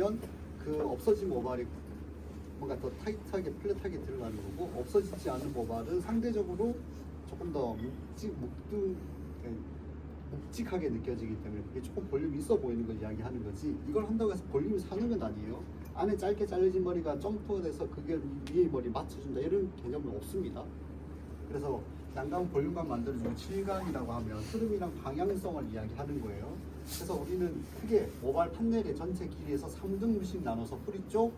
하면 그 없어진 모발이 뭔가 더 타이트하게 플랫하게 들어가는 거고 없어지지 않는 모발은 상대적으로 조금 더 묵직 묵둥 예, 묵직하게 느껴지기 때문에 그게 조금 볼륨이 있어 보이는 걸 이야기하는 거지. 이걸 한다고 해서 볼륨이 사는 건 아니에요. 안에 짧게 잘려진 머리가 점프돼서 그게 위에 머리 맞춰준다 이런 개념은 없습니다. 그래서 양감 볼륨감 만들어주는 질감이라고 하면 흐름이랑 방향성을 이야기하는 거예요 그래서 우리는 크게 모발 판넬의 전체 길이에서 3등분씩 나눠서 뿌리 쪽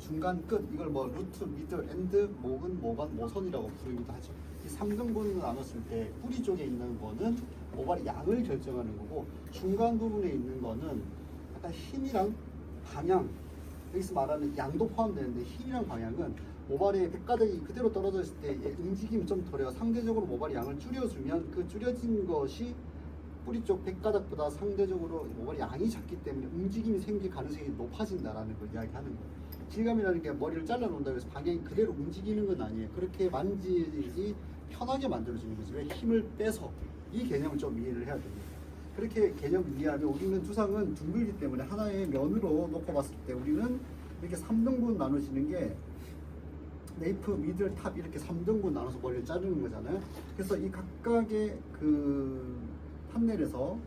중간 끝 이걸 뭐 루트, 미들, 엔드, 목은, 모반, 모선이라고 부르기도 하죠. 이 3등분을 나눴을 때 뿌리 쪽에 있는 거는 모발의 양을 결정하는 거고 중간 부분에 있는 거는 약간 힘이랑 방향 여기서 말하는 양도 포함되는데 힘이랑 방향은 모발의 백가닥이 그대로 떨어져 있을 때 움직임이 좀 덜해요. 상대적으로 모발의 양을 줄여주면 그 줄여진 것이 뿌리 쪽 백가닥보다 상대적으로 모발이 양이 작기 때문에 움직임이 생길 가능성이 높아진다라는 걸 이야기하는 거예요. 질감이라는 게 머리를 잘라 놓는다고 해서 방향이 그대로 움직이는 건 아니에요. 그렇게 만지기 편하게 만들어주는 거지. 왜 힘을 빼서 이 개념을 좀 이해를 해야 됩니다. 그렇게 개념을 이해하면 우리는 두상은 둥글기 때문에 하나의 면으로 놓고 봤을 때 우리는 이렇게 3등분 나눠지는 게 네이프, 미들, 탑 이렇게 3등분 나눠서 머리를 자르는 거잖아요. 그래서 이 각각의 그 판넬 에서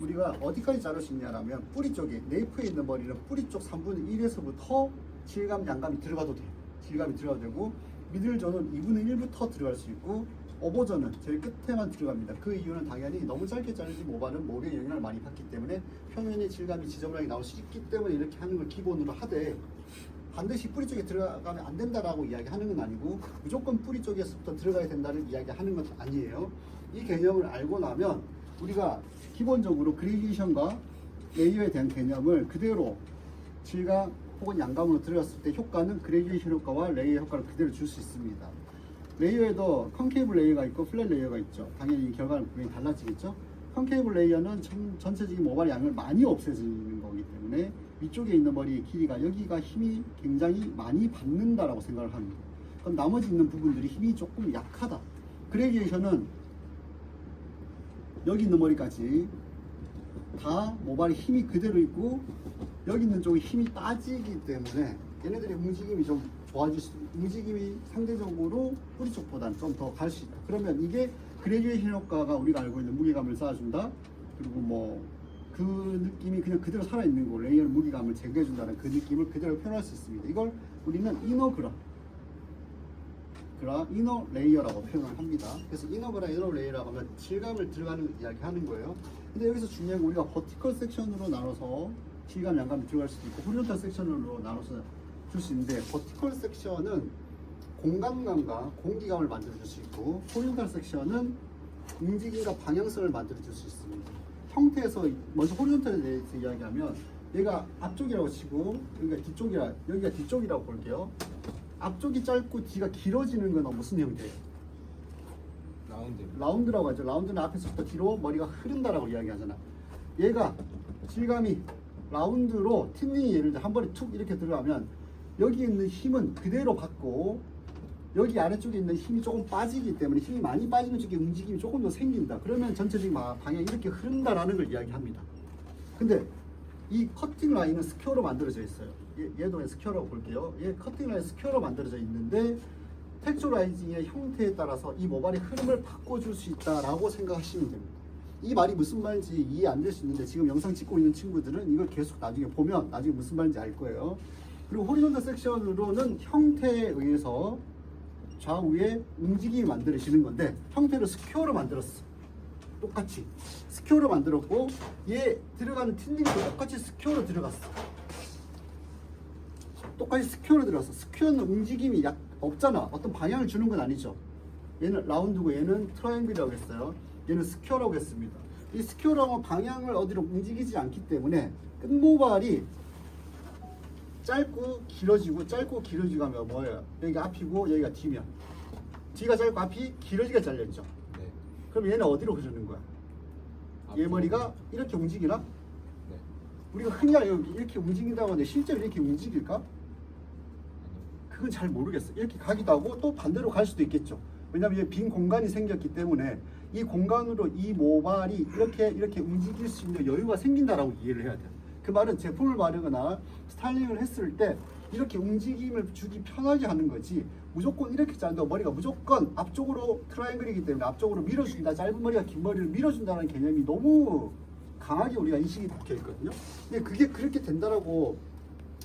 우리가 어디까지 자를 수 있냐라면 뿌리 쪽에 네이프에 있는 머리는 뿌리 쪽 3분의 1에서부터 질감, 양감이 들어가도 돼요. 질감이 들어가도 되고 미들존은 2분의 1부터 들어갈 수 있고 오버존은 제일 끝에만 들어갑니다. 그 이유는 당연히 너무 짧게 자르진 모발은 모래에 영향을 많이 받기 때문에 표면의 질감이 지저분하게 나올 수 있기 때문에 이렇게 하는 걸 기본으로 하되 반드시 뿌리 쪽에 들어가면 안 된다라고 이야기하는 건 아니고 무조건 뿌리 쪽에서부터 들어가야 된다는 이야기하는 건 아니에요. 이 개념을 알고 나면 우리가 기본적으로 그레디에이션과 레이어에 대한 개념을 그대로 질감 혹은 양감으로 들어갔을 때 효과는 그레디에이션 효과와 레이어 효과를 그대로 줄 수 있습니다. 레이어에도 컨케이블 레이어가 있고 플랫 레이어가 있죠. 당연히 이 결과는 분명히 달라지겠죠. 컨케이블 레이어는 전, 전체적인 모발 양을 많이 없애지는 거기 때문에 위쪽에 있는 머리의 길이가 여기가 힘이 굉장히 많이 받는다라고 생각을 합니다. 그럼 나머지 있는 부분들이 힘이 조금 약하다. 그레디에이션은 여기 있는 머리까지 다 모발에 힘이 그대로 있고 여기 있는 쪽에 힘이 빠지기 때문에 얘네들의 움직임이 좀 좋아질 수 움직임이 상대적으로 뿌리 쪽보다는 좀 더 갈 수 있다. 그러면 이게 그레듀에이션 효과가 우리가 알고 있는 무게감을 쌓아준다. 그리고 뭐 그 느낌이 그냥 그대로 살아있는 거 레이어 무게감을 제거해준다는 그 느낌을 그대로 표현할 수 있습니다. 이걸 우리는 이너그라 그라 이너 레이어라고 표현을 합니다. 그래서 이너그라 이너 레이어라고 하면 질감을 들어가는 이야기 하는 거예요. 근데 여기서 중요한 건 우리가 버티컬 섹션으로 나눠서 질감 양감이 들어갈 수도 있고 호리존탈 섹션으로 나눠서 줄 수 있는데 버티컬 섹션은 공간감과 공기감을 만들어 줄 수 있고 호리존탈 섹션은 움직임과 방향성을 만들어 줄 수 있습니다. 형태에서 먼저 호리존탈에 대해서 이야기하면 얘가 앞쪽이라고 치고 여기가 뒤쪽이라 여기가 뒤쪽이라고 볼게요. 앞쪽이 짧고 뒤가 길어지는 건 무슨 형태예요? 라운드 라운드라고 하죠. 라운드는 앞에서부터 뒤로 머리가 흐른다라고 이야기하잖아. 얘가 질감이 라운드로 틴닝이 예를 들어 한 번에 툭 이렇게 들어가면 여기 있는 힘은 그대로 받고 여기 아래쪽에 있는 힘이 조금 빠지기 때문에 힘이 많이 빠지는 쪽에 움직임이 조금 더 생긴다. 그러면 전체적인 막 방향이 이렇게 흐른다라는 걸 이야기합니다. 근데 이 커팅 라인은 스퀘어로 만들어져 있어요. 얘, 얘도 스퀘어라고 볼게요. 얘 커팅 라인 스퀘어로 만들어져 있는데 텍스처라이징의 형태에 따라서 이 모발의 흐름을 바꿔줄 수 있다라고 생각하시면 됩니다. 이 말이 무슨 말인지 이해 안 될 수 있는데 지금 영상 찍고 있는 친구들은 이걸 계속 나중에 보면 나중에 무슨 말인지 알 거예요. 그리고 호리존탈 섹션으로는 형태에 의해서 좌우에 움직임이 만들어지는 건데 형태를 스퀘어로 만들었어. 똑같이 스퀘어로 만들었고 얘 들어가는 틴닝도 똑같이 스퀘어로 들어갔어. 똑같이 스퀘어로 들어갔어. 스퀘어는 움직임이 약 없잖아. 어떤 방향을 주는 건 아니죠. 얘는 라운드고 얘는 트라이앵글이라고 했어요. 얘는 스퀘어라고 했습니다. 이 스퀘어라고 방향을 어디로 움직이지 않기 때문에 끝모발이 짧고 길어지고 짧고 길어지고 하면 뭐예요? 여기가 앞이고 여기가 뒤면 뒤가 짧고 앞이 길어지게 잘렸죠. 네. 그럼 얘는 어디로 흐르는 거야? 얘. 머리가 이렇게 움직이나? 네. 우리가 흔히 여기 이렇게 움직인다고 하는데 실제로 이렇게 움직일까? 그건 잘 모르겠어. 이렇게 가기도 하고 또 반대로 갈 수도 있겠죠. 왜냐하면 빈 공간이 생겼기 때문에 이 공간으로 이 모발이 이렇게 이렇게 움직일 수 있는 여유가 생긴다라고 이해를 해야 돼요. 그 말은 제품을 바르거나 스타일링을 했을 때 이렇게 움직임을 주기 편하게 하는 거지 무조건 이렇게 자른다고 머리가 무조건 앞쪽으로 트라이앵글이기 때문에 앞쪽으로 밀어준다 짧은 머리가 긴 머리를 밀어준다는 개념이 너무 강하게 우리가 인식이 박혀 있거든요 근데 그게 그렇게 된다라고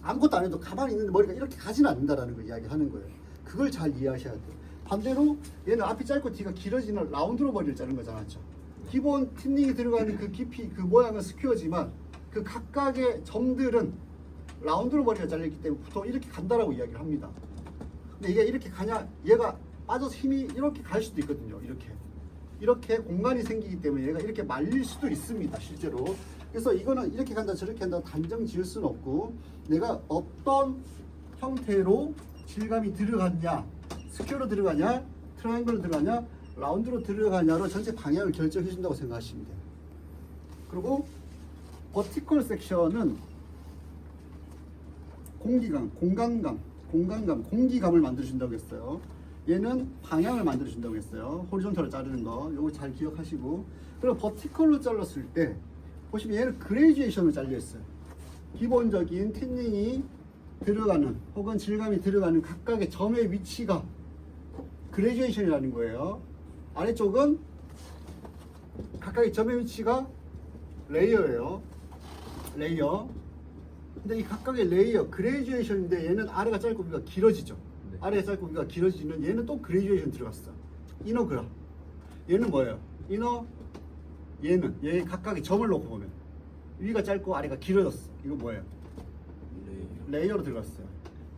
아무것도 안 해도 가만히 있는데 머리가 이렇게 가지는 않는다라는 걸 이야기하는 거예요 그걸 잘 이해하셔야 돼요 반대로 얘는 앞이 짧고 뒤가 길어지는 라운드로 머리를 자른 거잖아요 기본 틴닝이 들어가는 그 깊이 그 모양은 스퀘어지만 그 각각의 점들은 라운드로 머리가 잘렸기 때문에 보통 이렇게 간다라고 이야기를 합니다. 근데 이게 이렇게 가냐 얘가 빠져서 힘이 이렇게 갈 수도 있거든요. 이렇게 이렇게 공간이 생기기 때문에 얘가 이렇게 말릴 수도 있습니다. 실제로. 그래서 이거는 이렇게 간다 저렇게 간다 단정 지을 수는 없고 내가 어떤 형태로 질감이 들어갔냐 스퀘어로 들어가냐 트라이앵글로 들어가냐 라운드로 들어가냐로 전체 방향을 결정해 준다고 생각하시면 돼요. 그리고 버티컬 섹션은 공기감, 공간감, 공간감, 공기감을 만들어준다고 했어요. 얘는 방향을 만들어준다고 했어요. 호리존탈로 자르는 거, 이거 잘 기억하시고. 그리고 버티컬로 잘랐을 때 보시면 얘는 그레이주에이션으로 잘려 있어요. 기본적인 틴닝이 들어가는 혹은 질감이 들어가는 각각의 점의 위치가 그레이주에이션이라는 거예요. 아래쪽은 각각의 점의 위치가 레이어예요. 레이어. 근데 이 각각의 레이어 그레이주에이션인데 얘는 아래가 짧고 위가 길어지죠. 네. 아래가 짧고 위가 길어지는 얘는 또 그레이주에이션 들어갔어. 이너 그라. 얘는 뭐예요? 이너 얘는 얘 각각의 점을 놓고 보면 위가 짧고 아래가 길어졌어. 이거 뭐예요? 레이어로 들어갔어요.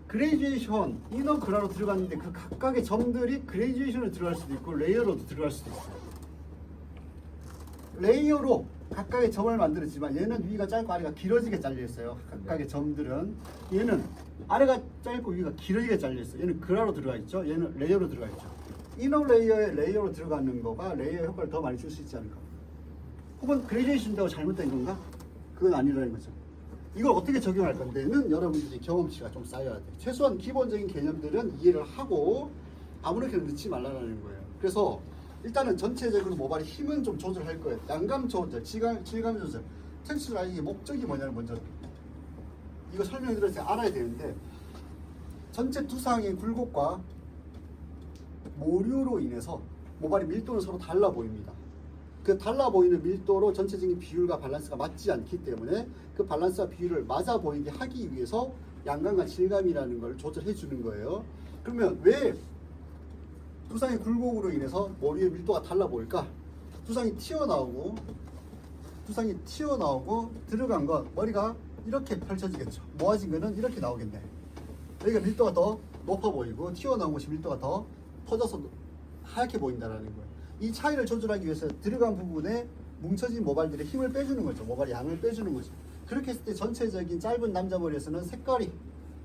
그레이주에이션 이너 그라로 들어갔는데 그 각각의 점들이 그레이주에이션으로 들어갈 수도 있고 레이어로도 들어갈 수도 있어요. 레이어로 각각의 점을 만들었지만 얘는 위가 짧고 아래가 길어지게 잘려 있어요. 각각의 점들은 얘는 아래가 짧고 위가 길어지게 잘려 있어요. 얘는 그라로 들어가 있죠. 얘는 레이어로 들어가 있죠. 이너 레이어에 레이어로 들어가는 거가 레이어 효과를 더 많이 줄 수 있지 않을까? 혹은 그레이제이션다고 잘못된 건가? 그건 아니라는 거죠. 이걸 어떻게 적용할 건데는 여러분들이 경험치가 좀 쌓여야 돼요. 최소한 기본적인 개념들은 이해를 하고 아무렇게나 넣지 말라는 거예요. 그래서 일단은 전체적으로 모발의 힘은 좀 조절할 거예요. 양감 조절, 질감, 질감 조절. 텍스처 라인의 목적이 뭐냐를 먼저 이거 설명드릴 때 알아야 되는데 전체 두상의 굴곡과 모류로 인해서 모발의 밀도는 서로 달라 보입니다. 그 달라 보이는 밀도로 전체적인 비율과 밸런스가 맞지 않기 때문에 그 밸런스와 비율을 맞아 보이게 하기 위해서 양감과 질감이라는 걸 조절해 주는 거예요. 그러면 왜 두상의 굴곡으로 인해서 머리의 밀도가 달라 보일까? 두상이 튀어나오고 두상이 튀어나오고 들어간 건 머리가 이렇게 펼쳐지겠죠. 모아진 거는 이렇게 나오겠네. 여기가 밀도가 더 높아 보이고 튀어나온 곳이 밀도가 더 퍼져서 하얗게 보인다라는 거예요. 이 차이를 조절하기 위해서 들어간 부분에 뭉쳐진 모발들의 힘을 빼주는 거죠. 모발의 양을 빼주는 거죠. 그렇게 했을 때 전체적인 짧은 남자 머리에서는 색깔이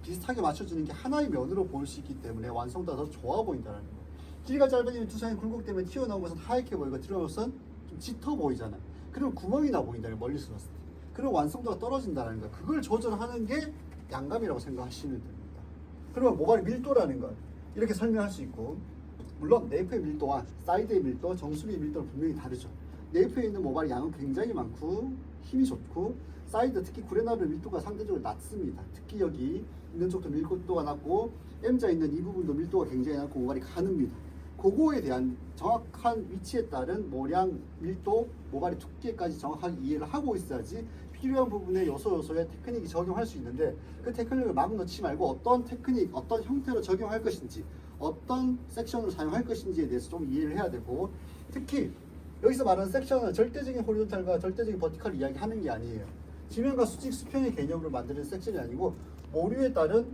비슷하게 맞춰주는 게 하나의 면으로 보일 수 있기 때문에 완성도가 더 좋아 보인다는 거예요. 길이가 짧아지면 두상의 굴곡 때문에 튀어나온 것은 하얗게 보이고 것은 좀 짙어 보이잖아요. 그럼 구멍이 나 보인다는. 멀리서 봤을 때. 그럼 완성도가 떨어진다는 거예요. 그걸 조절하는 게 양감이라고 생각하시면 됩니다. 그러면 모발의 밀도라는 걸 이렇게 설명할 수 있고 물론 네이프의 밀도와 사이드의 밀도, 정수리의 밀도는 분명히 다르죠. 네이프에 있는 모발의 양은 굉장히 많고 힘이 좋고 사이드 특히 구레나루 밀도가 상대적으로 낮습니다. 특히 여기 있는 쪽도 밀도가 낮고 M자 있는 이 부분도 밀도가 굉장히 낮고 모발이 가늡니다. 그거에 대한 정확한 위치에 따른 모량, 밀도, 모발의 두께까지 정확하게 이해를 하고 있어야지 필요한 부분에 요소 요소에 테크닉이 적용할 수 있는데 그 테크닉을 막 넣지 말고 어떤 테크닉, 어떤 형태로 적용할 것인지 어떤 섹션을 사용할 것인지에 대해서 좀 이해를 해야 되고 특히 여기서 말하는 섹션은 절대적인 호리존탈과 절대적인 버티컬 이야기하는 게 아니에요. 지면과 수직 수평의 개념으로 만드는 섹션이 아니고 모류에 따른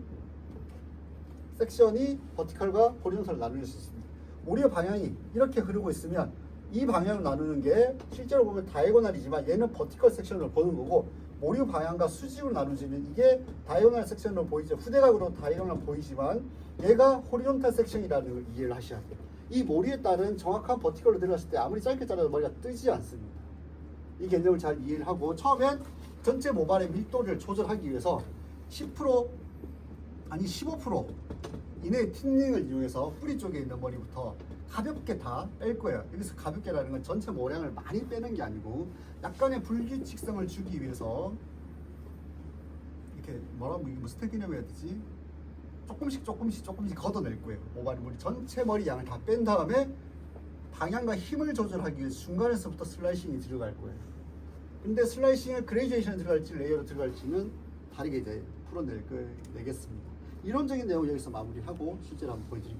섹션이 버티컬과 호리존탈을 나눌 수 있습니다. 모류의 방향이 이렇게 흐르고 있으면 이 방향을 나누는 게 실제로 보면 다이고널이지만 얘는 버티컬 섹션으로 보는 거고 모류 방향과 수직으로 나누지면 이게 다이고널 섹션으로 보이죠. 후대각으로 다이고널 보이지만 얘가 호리존탈 섹션이라는 걸 이해를 하셔야 돼요. 이 모류에 따른 정확한 버티컬로 들어갔을 때 아무리 짧게 잘라도 머리가 뜨지 않습니다. 이 개념을 잘 이해를 하고 처음엔 전체 모발의 밀도를 조절하기 위해서 10% 아니 15% 이내의 틴닝을 이용해서 뿌리 쪽에 있는 머리부터 가볍게 다 뺄 거예요. 여기서 가볍게라는 건 전체 모량을 많이 빼는 게 아니고 약간의 불규칙성을 주기 위해서 이렇게 뭐라고 이게 무슨 테크닉이라고 해야 되지? 조금씩 조금씩 조금씩 걷어낼 거예요. 모발이 머리 전체 머리 양을 다 뺀 다음에 방향과 힘을 조절하기 위해 중간에서부터 슬라이싱이 들어갈 거예요. 근데 슬라이싱을 그레이제이션 들어갈지 레이어로 들어갈지는 다르게 이제 풀어낼 거 내겠습니다. 이론적인 내용 여기서 마무리하고 실제로 한번 보여드릴게요.